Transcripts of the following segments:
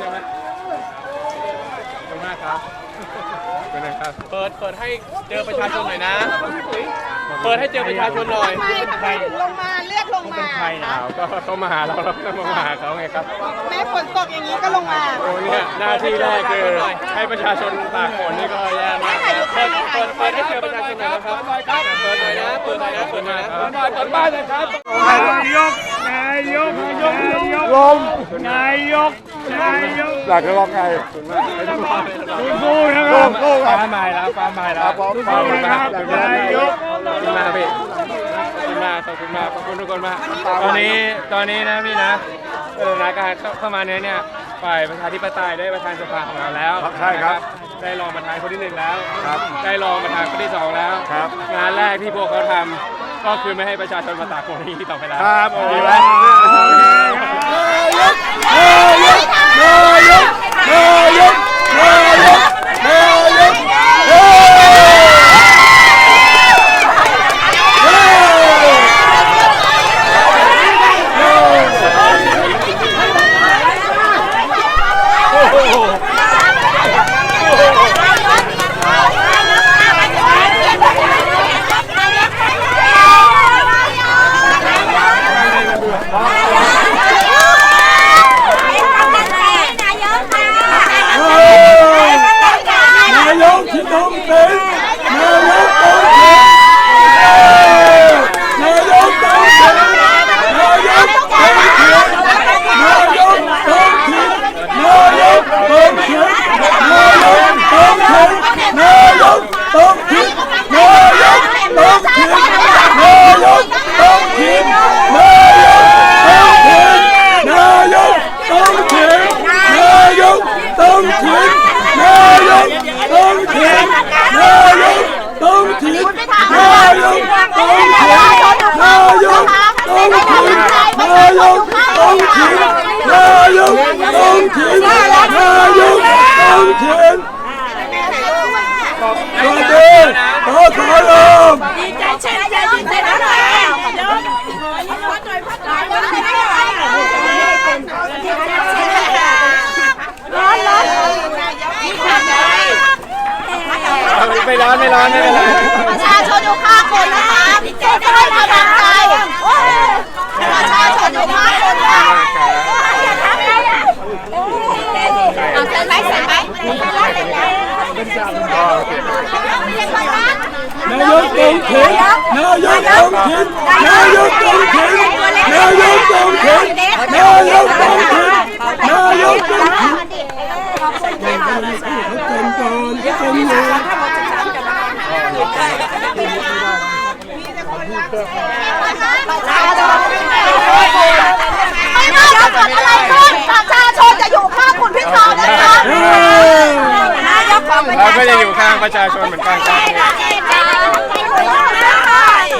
ใช่ไหมขอบคุณมากครับเป็นไงครับเปิดเปิดให้เจอประชาชนหน่อยนะ เปิดให้เจอประชาชนหน่อยทำไมทำไลงมาเรียกลงมาเป็นใครนะก็เขามาหาเราเราก็มาหาเขาไงครับ แม้ฝนตกอย่างนี้ก็ลงมาโอ้เนี่ยหน้าที่แรกคือให้ประชาชนตากฝนนี่ก็แย่มากเปิดเปิดให้เจอประชาชนหน่อยนะครับเปิดหน่อยนะเปิดหน่อยนะเปิดหน่อยนะเปิดหน่อยเปิดบ้านเลยครับนายยกนายยกนายยกนายยก หลักจะร้องไงสู้นะครับ ฟ้าใหม่แล้วฟ้าใหม่แล้วฟ้าใหม่แล้วนายกขอบคุณมากพี่ขอบคุณมากขอบคุณมากขอบคุณทุกคนมาก ตอนนี้ตอนนี้นะพี่นะเออนาการเข้ามาเนี้ยเนี่ยฝ่ายประชาธิปไตยได้ประธานสภาของเราแล้วใช่ครับนะได้รองประธานคนที่หนึ่งแล้วครับได้รองประธานคนที่สองแล้วครับ งานแรกที่พวกเขาทำก็คือไม่ให้ประชาชนมาตากฝนที่นี่ต่อไปแล้ว ครับโอ้ดีย Oh, yeah! ต้องเป็นสวัสดีขอขอลมดีใจเช่นใจดีใจนะหน่อยยกพัดหน่อยพัดหน่อยพัดหน่อยร้อนร้อนนี่ค่ะไม่ร้อนไม่ร้อนไม่เป็นไรประชาชนอยู่ข้างคนนะคะจะได้กำลังใจประชาชนอยู่ข้างคนค่ะเอาเซ็นไหมเซ็นไหม นายกต้องเข็นนายกต้องเข็นนายกต้องเข็นนายกต้องเข็นนายกต้องเข็นนายกต้องเข็นเขาเป็นก่อนเขาเป็นอยู่ไม่ว่าจะเกิดอะไรขึ้นประชาชนจะอยู่ข้างคุณพิธานะคะเออนายกของประเราชาชก็นจะอยู่ข้างประชาชนเหมือนกันครับ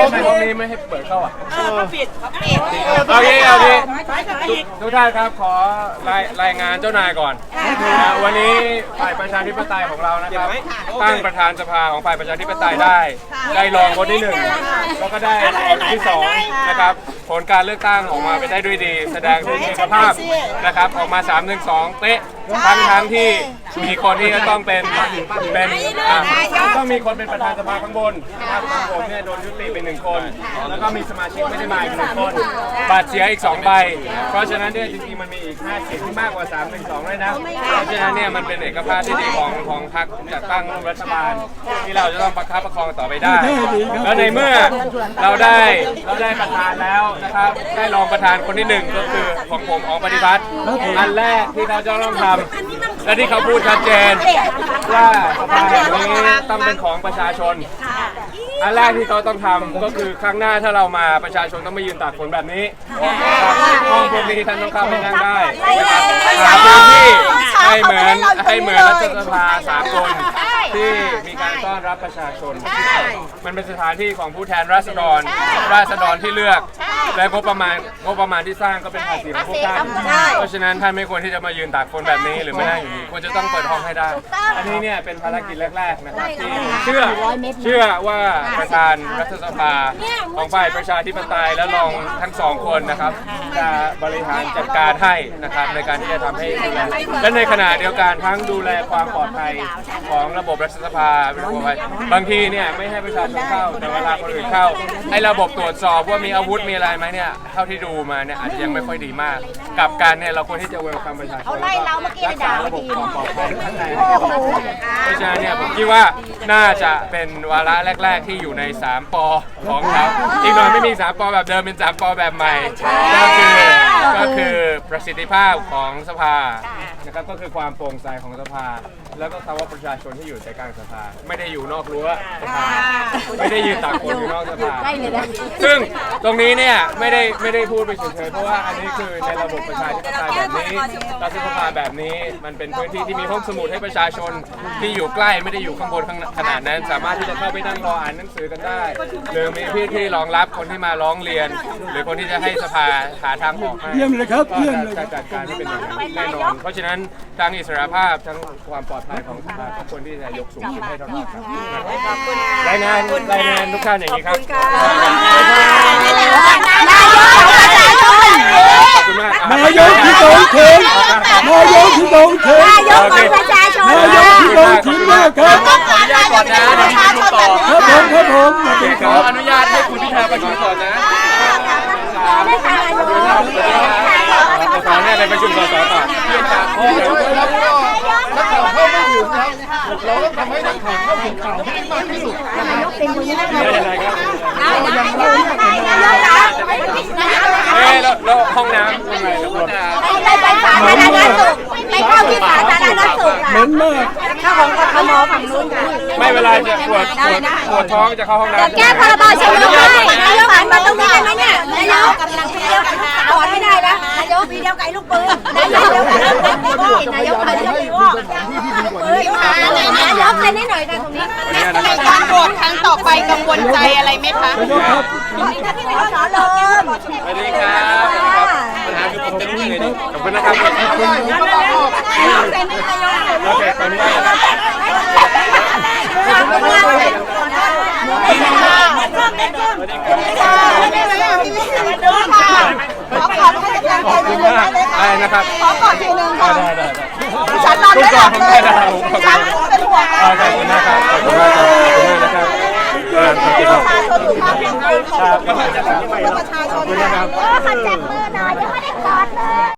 รวมตรงนี้ไม่ให้เปิดเข้าอะปิดโอเคโอเคทุกท่านครับขอรายรายงานเจ้านายก่อนนะวันนี้ฝ่ายประชาธิปไตยของเรานะครับ ตั้งประธานสภาของฝ่ายประชาธิปไตยได้ ได้รองคนที่หนึ่งแล้วก็ได้คนที่สองนะครับผลการเลือกตั้งออกมาไปได้ด้วยดี แสดงถึงเอกภาพนะครับ ออกมา3 1 2เป๊ะทั้งทั้งที่มีคนที่จะต้องเป็นเป็นอะต้องมีคนเป็นประธานสภาข้างบนนะครับผมเนี่ยโดนยุติไปหนึ่งคน แล้วก็มีสมาชิกไม่ได้มาอีกหนึ่งคนบัตรเสียอีก 2 ใบ เพราะฉะนั้นเนี่ยจริงๆมันมีอีก5เสียงที่มากกว่า 3 1 2เลยนะ เพราะฉะนั้นเนี่ยมันเป็นเอกภาพที่ดีของของพรรคจัดตั้งรัฐบาล ที่เราจะต้องประคับประคองต่อไปได้ แล้วในเมื่อเราได้เราได้ประธานแล้วนะครับ ได้รองประธานคนที่หนึ่งก็คือของผมของปฏิพัฒน์อันแรกที่เขาจะต้องทำและที่เขาพูดชัดเจน ว่าสภาแห่งนี้ต้องเป็นของประชาชน อันแรกที่เขาต้องทำก็คือครั้งหน้าถ้าเรามาประชาชนต้องไม่ยืนตากฝนแบบนี้ครับห้องพวกนี้ท่านต้องเข้าไปนั่งได้นะครับหาพื้นที่ให้เหมือนให้เหมือนรัฐสภาสากลที่มีการ ต้อนรับประชาชนมันเป็นสถานที่ของผู้แทนราษฎรราษฎรที่เลือกและงบประมาณงบประมาณที่สร้างก็เป็นภาษีของพวกท่านเพราะฉะนั้นท่านไม่ควรที่จะมายืนตากฝนแบบนี้หรือมานั่งอย่างนี้ควรจะต้องเปิดห้องให้ได้อันนี้เนี่ยเป็นภารกิจแรกๆนะครับที่เชื่อเชื่อว่าประธานรัฐสภาของฝ่ายประชาธิปไตยและรองทั้งสองคนนะครับจะบริหารจัดการให้นะครับในการที่จะทำให้ดูแลและในขณะเดียวกันทั้งดูแลความปลอดภัยของระบบรัฐสภาระบบไว้บางทีเนี่ยไม่ให้ประชาชนเข้าแต่เวลาคนอื่นเข้าไอ้ระบบตรวจสอบว่ามีอาวุธมีอะไรไหมเนี่ยเท่าที่ดูมาเนี่ยอาจจะยังไม่ค่อยดีมากกับการเนี่ยเราควรที่จะเวลคัมประชาชนเขาไล่เราเมื่อกี้รักด่าษาเมื่ระอบบกี้ความปลอดภัยข้างในให้กับประชาชนเพราะฉะนั้นเนี่ยผมคิดว่าน่าจะเป็นวาระแรก ๆ ที่อยู่ใน 3ปอของเขาอีกหน่อยไม่มี 3ปอแบบเดิมเป็น 3ปอแบบใหม่ ก็คือก็คือประสิทธิภาพของสภานะครับก็คือความโปร่งใสของสภา แล้วก็คำว่าประชาชนที่อยู่ในกลางสภา ไม่ได้อยู่นอกรั้วสภาไม่ได้ยืนตากฝนอยู่นอกสภาซึ่งตรงนี้เนี่ยไม่ได้ไม่ได้พูดไปเฉยๆเพราะว่าอันนี้คือในระบบประชาธิปไตยแบบนี้รัฐสภาแบบนี้มันเป็นพื้นที่ที่มีห้องสมุดให้ประชาชนที่อยู่ใกล้ไม่ได้อยู่ข้างบนข้างขนาดนั้น สามารถที่จะเข้าไปนั่งรออ่านหนังสือกันได้ หรือมีพี่ที่รองรับคนที่มาร้องเรียน หรือคนที่จะให้สภาหาทางออกให้เยี่ยมเลยครับก็เยี่ยมเลยจะจัดการให้เป็นอย่างนั้นแน่นอนเพราะฉะนั้นทั้งอิสรภาพทั้งความปลอดภัยของสภาทุกคนที่จะยกสูงขึ้นให้เท่าๆกันรายงานรายงานทุกท่านอย่างนี้ครับขอบคุณมากนายกที่ตรงถึงนายกที่ตรงถึงนายกของประชาชนนายกที่ตรงถึงมากครับขออนุญาตก่อนนะประชาชนแบบครับผมครับผมสวัสดีขคอรับอนุญาตให้คุณพิธาประชุมก่อนนะไม่ค่ะนา ยกขอเนี่ยไปประชุมสสก่อนพี่จะนักข่าวเข้าไม่ถึงครับเราต้องทำให้นักข่าวเข้าถึงข่าวให้ได้มากที่สุดไม่เป็นไรครับนายกนายกนะเอ้ยแล้วแล้วห้องน้ำตรงไหนครับผมไปไปสาธารณสุขไปเข้าที่สาธารณสุขเหม็นมากเข้าของกทมฝั่งนู้นค่ะไม่เวลาจะปวดปวดปวดท้องจะเข้าห้องน้ำแก้พรบชนให้นายกหันมาตรงนี้ สวัสดีครับสวัสดีครับปัญหาคือผมจะรู้ยังไงดีขอบคุณนะครับขอบคุณโอเคขออนุญาตนะครับขอบคุณมากได้นะครับขอกอดทีนึงได้ค่ะได้ได้ฉันนอนไม่หลับเลยได้ได้ขอบคุณฉันเป็นห่วงขอบคุณนะครับขอบคุณมากครับขอบคุณมากนะครับเออขอบคุณ ประชาชนถูกมาเป็นคนของประทำให้ใหม่ประชาชนค่ะโอ้เขาจับมือหน่อยยังไม่ได้กอดเลย